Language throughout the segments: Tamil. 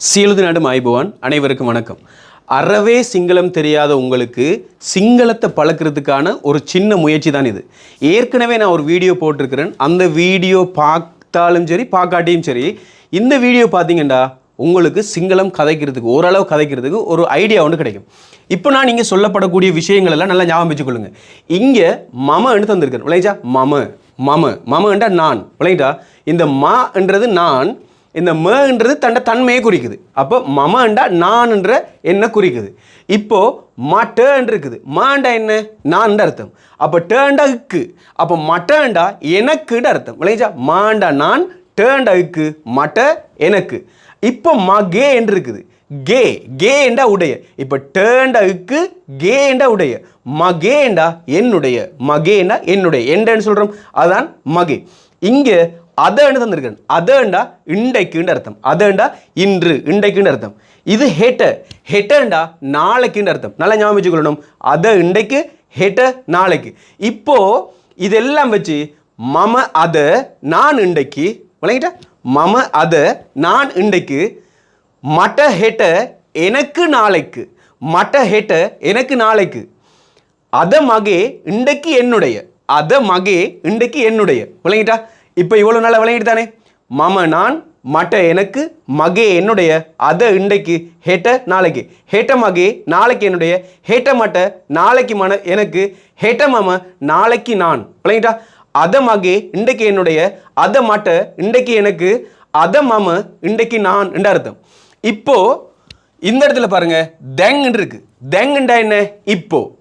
சீழுது நாடு மாய்பவான். அனைவருக்கும் வணக்கம். அறவே சிங்களம் தெரியாத உங்களுக்கு சிங்களத்தை பழக்கிறதுக்கான ஒரு சின்ன முயற்சி தான் இது. ஏற்கனவே நான் ஒரு வீடியோ போட்டிருக்கிறேன். அந்த வீடியோ பார்த்தாலும் சரி பார்க்காட்டியும் சரி இந்த வீடியோ பார்த்தீங்கன்னா உங்களுக்கு சிங்களம் கதைக்கிறதுக்கு ஓரளவு கதைக்கிறதுக்கு ஒரு ஐடியா ஒன்று கிடைக்கும். இப்போ நான் நீங்கள் சொல்லப்படக்கூடிய விஷயங்கள் எல்லாம் நல்லா ஞாபகம் வச்சுக்கொள்ளுங்க. இங்கே மமன்னு தந்திருக்கேன் விளைஞ்சா மம. மம. மமன்றா நான். விளைஞ்சா இந்த மான்றது நான். இந்த மன்றது தண்ட தன்மையை குறிக்குது. அப்போ மமண்டா நான்ன்ற என்ன குறிக்குது. இப்போ மட்டன்னு இருக்குது மாண்டா என்ன? நான் அர்த்தம். அப்போ டேண்டா இக்கு. அப்போ மட்டண்டா எனக்குன்னு அர்த்தம். விளைஞ்சா மாண்டா நான் டேண்டா இக்கு. மட்ட எனக்கு. இப்போ மகே என்று இருக்குது கே. கேண்டா உடைய. இப்போ டேண்டா இக்கு கேண்டா உடைய. மகேண்டா என்னுடைய. மகேண்டா என்னுடைய. எண்டன்னு சொல்கிறோம் அதான் மகே இங்கே அதேண்டு தந்திருக்கேன் அதேண்டா இண்டைக்குன்னு அர்த்தம். அதேண்டா இன்று. இண்டைக்குன்னு அர்த்தம். இது ஹெட்ட. ஹெட்டண்டா நாளைக்குன்னு அர்த்தம். நல்லா ஞாபகம் வச்சுக்கொள்ளணும். அத இண்டைக்கு ஹெட்ட நாளைக்கு. இப்போ இதெல்லாம் வச்சு மம அத நான் இண்டைக்கு விளங்கிட்டா? மம அத நான் இண்டைக்கு மட்ட ஹெட்ட எனக்கு நாளைக்கு மட்ட ஹெட்ட எனக்கு நாளைக்கு அத மகே இன்றைக்கு என்னுடைய அத மகே இன்றைக்கு என்னுடைய. விளங்கிட்டா? இப்போ இவ்வளோ நாளாக விளங்கிட்டு தானே? மம நான் மட்ட எனக்கு மகே என்னுடைய அத இன்றைக்கு ஹேட்ட நாளைக்கு. ஹேட்ட மகே நாளைக்கு என்னுடைய ஹேட்ட மட்ட நாளைக்கு மன எனக்கு. ஹேட்ட மம நாளைக்கு நான். விளங்கிட்டா? அத மகே இன்றைக்கு என்னுடைய அத மட்ட இன்றைக்கு எனக்கு அத மம இன்றைக்கு நான் என்ற அர்த்தம். இப்போ இந்த இடத்துல பாருங்க தெங் இருக்கு. தெங்குண்டா என்ன? இப்போ.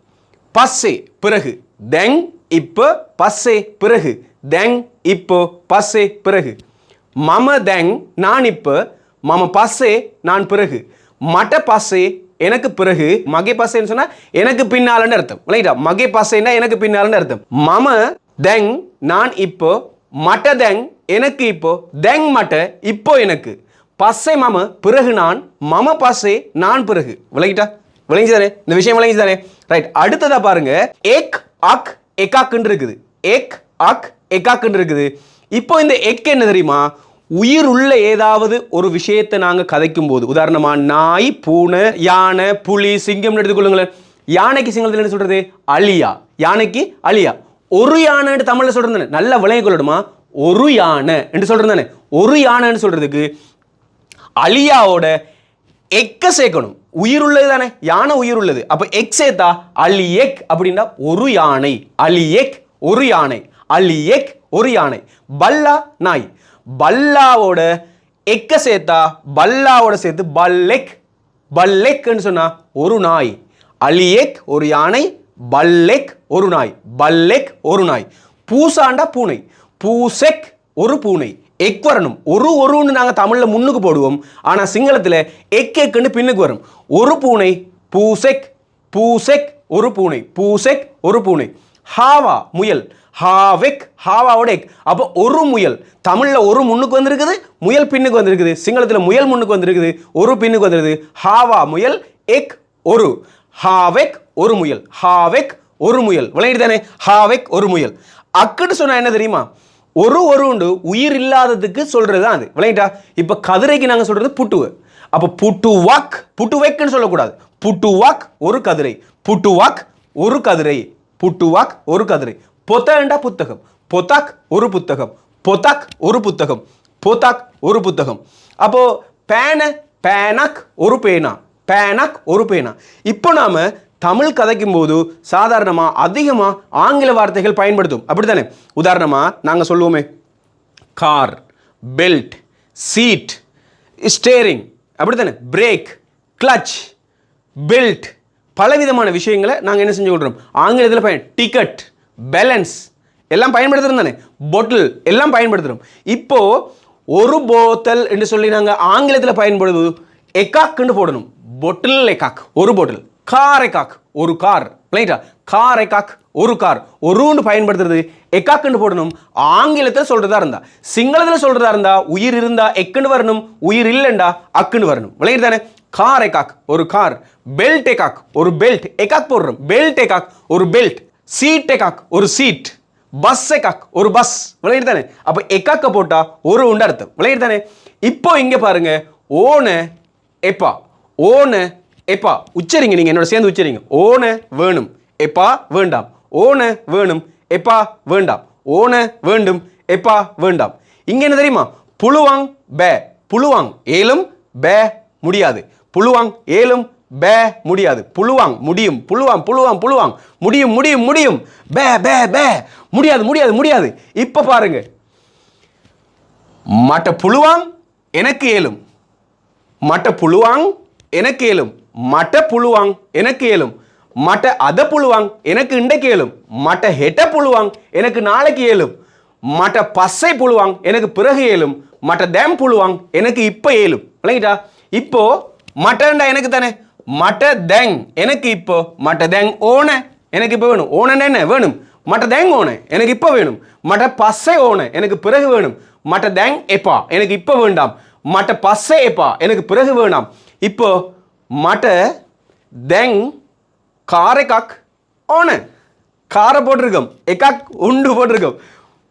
பஸ்ஸே பிறகு. தெங் இப்போ பஸ்ஸே பிறகு. தெங் இப்போ பஸ்ஸே பிறகு. மம தெங் நான் இப்போ மம பஸ்ஸே நான் பிறகு. மட்ட பஸ்ஸே எனக்கு பிறகு. மகே பஸ்ஸேன்னு சொன்னால் எனக்கு பின்னாலன்னு அர்த்தம். இல்லைங்களா மகே பஸ்ஸேன்னா எனக்கு பின்னாலன்னு அர்த்தம். மம தெங் நான் இப்போ மட்ட தெங் எனக்கு இப்போ தெங் மட்ட இப்போ எனக்கு. பஸ்ஸை மம பிறகு நான் மம பஸ்ஸே நான் பிறகு. விளங்கிட்டா? விளங்கிதானே இந்த விஷயம் விளங்கிதானே ரைட் அடுத்ததா பாருங்க. ஏக் அக் எக்காக்குன்னு இருக்குது ஏக் அக் எக்காக்குன்னு இருக்குது இப்போ இந்த எக் என்ன தெரியுமா? உயிர் உள்ள ஏதாவது ஒரு விஷயத்தை நாங்கள் கதைக்கும் போது உதாரணமாக நாய் பூனை யானை புலி சிங்கம்னு எடுத்துக்கொள்ளுங்களேன். யானைக்கு சிங்கத்தில் என்ன சொல்றது? அழியா. யானைக்கு அழியா. ஒரு யானைன்னு தமிழில் சொல்றது நல்ல விளைய கொள்ளணுமா ஒரு யானை என்று சொல்கிறது தானே ஒரு யானைன்னு சொல்றதுக்கு அழியாவோட எக்க சேர்க்கணும். உயிர் உள்ளது தானே? யானை உயிர் உள்ளது அப்போ எக் சேர்த்தா அலி எக் அப்படின்னா ஒரு யானை. அலி எக் ஒரு யானை. அலி எக் ஒரு யானை. பல்லா நாய். பல்லாவோட எக்க சேர்த்தா பல்லாவோட சேர்த்து பல்லெக். பல்லெக்னு சொன்னா ஒரு நாய். அலியேக் ஒரு யானை. பல்லெக் ஒரு நாய். பல்லெக் ஒரு நாய். பூசாண்டா பூனை. பூசெக் ஒரு பூனை. எக் வரணும் ஒரு ஒருன்னு நாங்கள் தமிழில் முன்னுக்கு போடுவோம். ஆனால் சிங்களத்தில் எக் எக்குன்னு பின்னுக்கு வரும். ஒரு பூனை பூசெக் பூசெக் ஒரு பூனை பூசெக் ஒரு பூனை. ஹாவா முயல் ஹாவெக் ஹாவாவோட எக். அப்போ ஒரு முயல். தமிழில் ஒரு முன்னுக்கு வந்திருக்குது முயல் பின்னுக்கு வந்திருக்குது. சிங்களத்தில் முயல் முன்னுக்கு வந்திருக்குது ஒரு பின்னுக்கு வந்திருக்குது. ஹாவா முயல் எக் ஒரு. ஹாவெக் ஒரு முயல். ஹாவெக் ஒரு முயல். விளையாடி தானே ஹாவெக் ஒரு முயல். அக்குன்னு சொன்னால் என்ன தெரியுமா? ஒரு ஒரு உண்டு உயிர் இல்லாததுக்கு சொல்கிறது தான் அது. விளையாட்டா இப்போ கதிரைக்கு நாங்கள் சொல்கிறது புட்டுவு. அப்போ புட்டு வாக் புட்டு வைக்குன்னு சொல்லக்கூடாது. புட்டு வாக் ஒரு கதிரை. புட்டு வாக் ஒரு கதிரை. புட்டு வாக் ஒரு கதிரை. பொத்தண்டா புத்தகம்? பொத்தாக் ஒரு புத்தகம். பொத்தாக் ஒரு புத்தகம். பொத்தாக் ஒரு புத்தகம். அப்போது பேன பேனாக் ஒரு பேனா. பேனாக் ஒரு பேனா. இப்போ நாம் தமிழ் கதைக்கும் போது சாதாரணமாக அதிகமாக ஆங்கில வார்த்தைகள் பயன்படுத்தும். அப்படித்தானே? உதாரணமாக நாங்கள் சொல்லுவோமே. கார் பெல்ட் சீட் ஸ்டேரிங் அப்படித்தானே? பிரேக் கிளச் பெல்ட் பலவிதமான விஷயங்களை நாங்கள் என்ன செஞ்சு கொள்கிறோம் ஆங்கிலத்தில் பயன் டிக்கெட் பேலன்ஸ் எல்லாம் பயன்படுத்துகிறோம் தானே? பொட்டில் எல்லாம் பயன்படுத்துகிறோம் இப்போ ஒரு போத்தல் என்று சொல்லி நாங்கள் ஆங்கிலத்தில் பயன்படுவது எக்காக்குன்னு போடணும். பொட்டில் எக்காக் ஒரு பொட்டில் காரை காக் ஒரு கார். ரைட்டா கார் ஒரு கார். ஒருன்னு பயன்படுத்துறது எக்காக்குன்னு போடணும்? ஆங்கிலத்தில் சொல்றதா இருந்தா. சிங்களத்தில் சொல்றதா இருந்தா உயிர் இருந்தா எக்குன்னு வரணும்? உயிர் இல்லைண்டா அக்குன்னு வரணும். விளையாடு தானே? கார் எக்காக் ஒரு கார். பெல்ட் எக்காக் ஒரு பெல்ட் எக்காக் போடுறோம். பெல்ட் எக்காக் ஒரு பெல்ட் சீட் எக்காக் ஒரு சீட் பஸ் எக்காக் ஒரு பஸ் விளையாடு தானே? அப்போ எக்காக்க போட்டா ஒரு உண்டு அர்த்தம். விளையாடு தானே? இப்போ இங்கே பாருங்க. ஓன எப்பா ஓன எப்பா உச்சரிங்க நீங்கள் என்னோட சேர்ந்து உச்சரிங்க. ஓன வேணும் எப்பா வேண்டாம். ஓன வேணும் எப்பா வேண்டாம். ஓன வேண்டும் எப்பா வேண்டாம். இங்கே என்ன தெரியுமா? புழுவாங் பே புழுவாங் ஏலும் பே முடியாது. புழுவாங் ஏலும் பே முடியாது. புழுவாங் முடியும் புழுவாங் புழுவாங் புழுவாங். முடியும் முடியும் முடியும். பே பே பே. முடியாது முடியாது முடியாது. இப்போ பாருங்க. மட்ட புழுவாங் எனக்கு ஏலும். மட்ட புழுவாங் எனக்கு ஏலும். மட்ட புழுவாங் என கேளும் மட்ட அத புழுவாங் எனக்கு இன்றைக்கு ஏலும். மட்ட ஹெட்ட புழுவாங் எனக்கு நாளைக்கு ஏழும் மட்ட பசை புழுவாங் எனக்கு பிறகு ஏழும் மட்ட தேம் புழுவாங் எனக்கு இப்போ ஏழும் விளங்கிட்டா? இப்போ மட்டண்டா எனக்கு தானே? மட்ட தேங் எனக்கு இப்போ. மட்ட தேங் ஓன எனக்கு இப்போ வேணும். ஓனன்னு என்ன? வேணும். மட்ட தேங் ஓன எனக்கு இப்போ வேணும். மட்ட பசை ஓன எனக்கு பிறகு வேணும். மட்ட தேங் எப்பா எனக்கு இப்போ வேண்டாம். மட்ட பசை எப்பா எனக்கு பிறகு வேண்டாம் இப்போ மட்டை தெங் கார காக் ஓனு காரை போட்டிருக்கோம். எக்காக் உண்டு போட்டிருக்கோம்.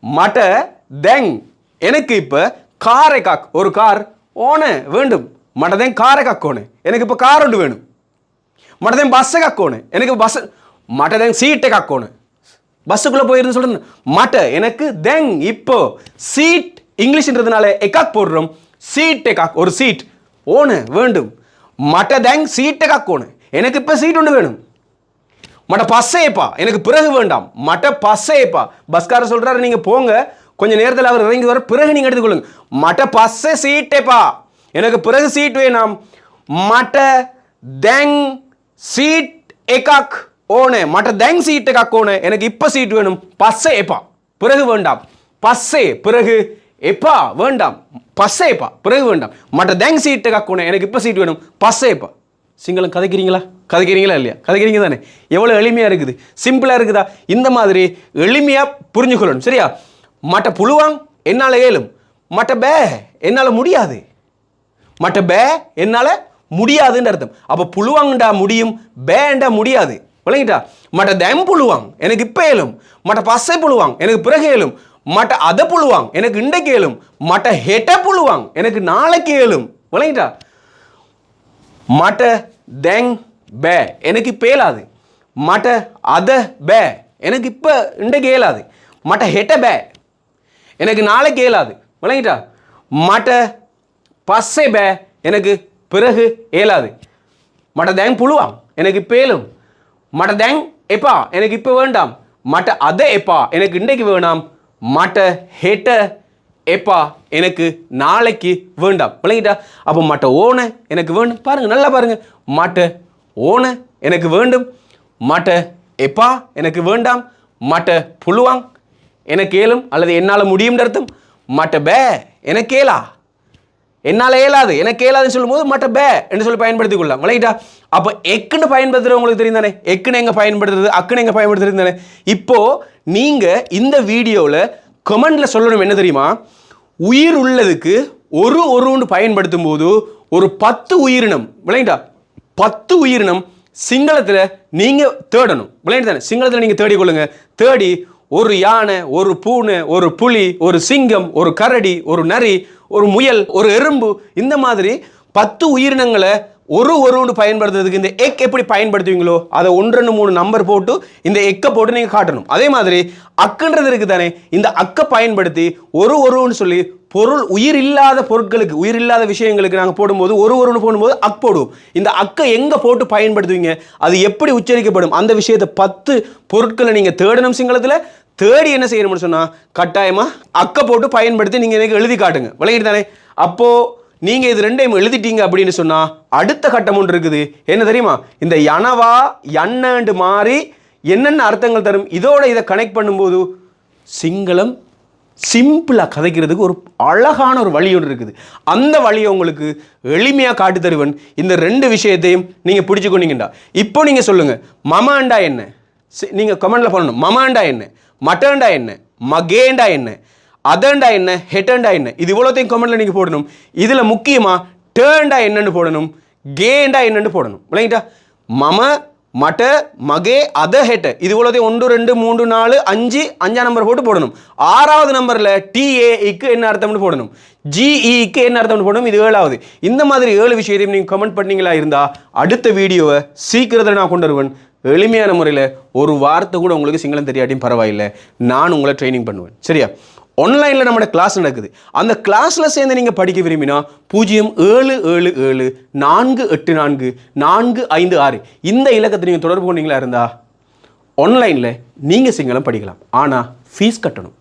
மட்டை தெங் எனக்கு இப்போ காரை ஒரு கார் ஓனு வேண்டும். மட்டை தெங் காரை காக் ஓனு எனக்கு இப்போ கார் ஒன்று வேணும். மட்டை தெங் பஸ்ஸை காக்கோணு எனக்கு பஸ் மட்டை தெங் சீட்டை காக்கோணு பஸ்ஸுக்குள்ளே போயிருந்து சொல்கிறேன் மட்டை எனக்கு தெங் இப்போ சீட் இங்கிலீஷ்ன்றதுனால எக்காக் போடுறோம். சீட்டை காக் ஒரு சீட் ஓனு வேண்டும். மட்ட தெங் சீட் எக்காக் ஓன எனக்கு இப்போ சீட் ஒன்று வேணும். மட்ட பஸ்ஸேப்பா எனக்கு பிறகு வேண்டாம். மட்ட பஸ்ஸேப்பா பஸ்காரர் சொல்கிறாரு நீங்கள் போங்க. கொஞ்சம் நேரத்தில் அவர் இறங்கி வர பிறகு நீங்கள் எடுத்துக்கொள்ளுங்க. மட்ட பஸ்ஸே சீட்டேப்பா. எனக்கு பிறகு சீட் வேணாம். மட்ட தேங் சீட் எக்காக் ஓனே. மட்ட தேங் சீட் எக்காக் ஓனே எனக்கு இப்போ சீட் வேணும். பஸ்ஸே ஏப்பா. பிறகு வேண்டாம். பஸ்ஸே பிறகு எப்பா வேண்டாம். பஸ்ஸேப்பா பிறகு வேண்டாம். மட்ட தேங்க் சீட்டை எக்காக் எனக்கு இப்போ சீட் வேணும். பஸ்ஸேப்பா சிங்களம் கதைக்கிறீங்களா? கதைக்கிறீங்களா இல்லையா? கதைக்கிறீங்க தானே? எவ்வளோ எளிமையாக இருக்குது. சிம்பிளாக இருக்குதா? இந்த மாதிரி எளிமையாக புரிஞ்சுக்கொள்ளணும் சரியா? மற்ற புழுவாங் என்னால் ஏலும். மற்ற பே என்னால் முடியாது. மற்ற பே என்னால் முடியாதுன்னு அர்த்தம். அப்போ புழுவாங்கண்டா முடியும் பேண்டா முடியாது. விளங்கிட்டா? மட்ட தேம் புழுவாங் எனக்கு இப்போ ஏலும். மற்ற பசை புழுவாங் எனக்கு பிறகு ஏலும். මට அதை புழுவாங்க எனக்கு இண்ட கேளும். මට හෙට පුළුවන් எனக்கு நாளை கேளும். விளங்கிட்டா? මට දැන් பே. எனக்கு பேலாது ஏலாது. அத பே. எனக்கு இப்போ இன்றைக்கு ஏலாது மට ஹெட்ட பே. எனக்கு நாளைக்கு ஏலாது விளங்கிட்டா? மட்ட பசை பே. எனக்கு பிறகு ஏலாது. மට தேங் புழுவாம் எனக்கு இப்போ ஏலும். மට தேங் எப்பா? எனக்கு இப்போ வேண்டாம். மට அத எப்பா? எனக்கு இன்றைக்கு வேணாம். மட்ட ஹெட்ட எப்பா எனக்கு நாளைக்கு வேண்டாம். விளங்கிட்டா? அப்போ மட்ட ஓன எனக்கு வேண்டும். பாருங்கள் நல்லா பாருங்கள் மட்ட ஓன எனக்கு வேண்டும். மட்ட எப்பா எனக்கு வேண்டாம். மட்ட புழுவாங் எனக்கு ஏலும் அல்லது என்னால் முடியும் அர்த்தம். மட்ட பே எனக்கு ஏலா. என்னால் இயலாது. எனக்கு இயலாதுன்னு சொல்லும்போது மட்ட பே என்று சொல்லி பயன்படுத்திக் கொள்ளலாம். விளையிட்டா அப்போ எக்குன்னு பயன்படுத்துறது உங்களுக்கு தெரியும் தானே எக்குன்னு எங்கே பயன்படுத்துறது? அக்குன்னு எங்கே பயன்படுத்துறது தானே? இப்போ நீங்கள் இந்த வீடியோவில் கமெண்டில் சொல்லணும் என்ன தெரியுமா? உயிர் உள்ளதுக்கு ஒரு ஒருன்னு பயன்படுத்தும் போது ஒரு பத்து உயிரினம் விளையிட்டா பத்து உயிரினம் சிங்களத்தில் நீங்கள் தேடணும். விளையாண்டு தானே? சிங்களத்தில் நீங்கள் தேடிக்கொள்ளுங்க தேடி ஒரு யானை ஒரு பூனை ஒரு புலி ஒரு சிங்கம் ஒரு கரடி ஒரு நரி ஒரு முயல் ஒரு எறும்பு இந்த மாதிரி பத்து உயிரினங்களை ஒரு ஒருன்னு பயன்படுத்துறதுக்கு இந்த எக் எப்படி பயன்படுத்துவீங்களோ அதை ஒன்று ரெண்டு மூணு நம்பர் போட்டு இந்த எக்கை போட்டு நீங்கள் காட்டணும். அதே மாதிரி அக்குன்றது இருக்கு தானே இந்த அக்கை பயன்படுத்தி ஒரு ஒருன்னு சொல்லி பொருள் உயிர் இல்லாத பொருட்களுக்கு உயிர் இல்லாத விஷயங்களுக்கு நாங்கள் போடும்போது ஒரு ஒருன்னு போடும்போது அக் போடுவோம் இந்த அக்கை எங்கே போட்டு பயன்படுத்துவீங்க அது எப்படி உச்சரிக்கப்படும்? அந்த விஷயத்தை பத்து பொருட்களை நீங்கள் தேடணும் சிங்களத்தில் தேடி என்ன செய்யணும்னு சொன்னால் கட்டாயமாக அக்கை போட்டு பயன்படுத்தி நீங்கள் எனக்கு எழுதி காட்டுங்க. விளங்கிட்டு தானே? அப்போது நீங்கள் இது ரெண்டையும் எழுதிட்டீங்க அப்படின்னு சொன்னால் அடுத்த கட்டம் ஒன்று இருக்குது. என்ன தெரியுமா? இந்த யனவா யன்னண்டு மாறி என்னென்ன அர்த்தங்கள் தரும்? இதோட இதை கனெக்ட் பண்ணும்போது சிங்களம் சிம்பிளாக கதைக்கிறதுக்கு ஒரு அழகான ஒரு வழி ஒன்று இருக்குது. அந்த வழியை உங்களுக்கு எளிமையாக காட்டு தருவன். இந்த ரெண்டு விஷயத்தையும் நீங்கள் பிடிச்சுக்கொண்டீங்கண்டா இப்போ நீங்கள் சொல்லுங்கள் மமாண்டா என்ன? நீங்கள் கமெண்டில் பண்ணணும் மமாண்டா என்ன? மட்டன்டா என்ன? மகேண்டா என்ன? அதண்டா என்ன? ஹெட்டண்டா என்ன? இது இவ்வளோத்தையும் கமெண்ட்ல நீங்கள் போடணும். இதில் முக்கியமாக டேண்டா என்னன்னு போடணும். கேண்டா என்னன்னு போடணும். விளங்கிட்டா? மம மட மகே அத ஹெட்ட. இது போலதே ஒன்று ரெண்டு மூன்று நாலு அஞ்சு அஞ்சாம் நம்பர் போட்டு போடணும். ஆறாவது நம்பரில் டிஏஇக்கு என்ன அர்த்தம்னு போடணும். ஜிஇக்கு என்ன அர்த்தம்னு போடணும்? இது ஏழாவது. இந்த மாதிரி ஏழு விஷயத்தையும் நீங்கள் கமெண்ட் பண்ணீங்களா இருந்தால் அடுத்த வீடியோவை சீக்கிரத்தில் நான் கொண்டு வருவேன். எளிமையான முறையில் ஒரு வார்த்தை கூட உங்களுக்கு சிங்களம் தெரியாட்டியும் பரவாயில்லை. நான் உங்களை ட்ரைனிங் பண்ணுவேன். சரியா? ஆன்லைனில் நம்மளோட கிளாஸ் நடக்குது. அந்த கிளாஸில் சேர்ந்து நீங்கள் படிக்க விரும்பினா பூஜ்ஜியம் ஏழு ஏழு ஏழு நான்கு எட்டு நான்கு நான்கு ஐந்து ஆறு. இந்த இலக்கத்தை நீங்கள் தொடர்பு கொண்டீங்களா இருந்தால் ஆன்லைனில் நீங்கள் சிங்களம் படிக்கலாம். ஆனால் ஃபீஸ் கட்டணும்.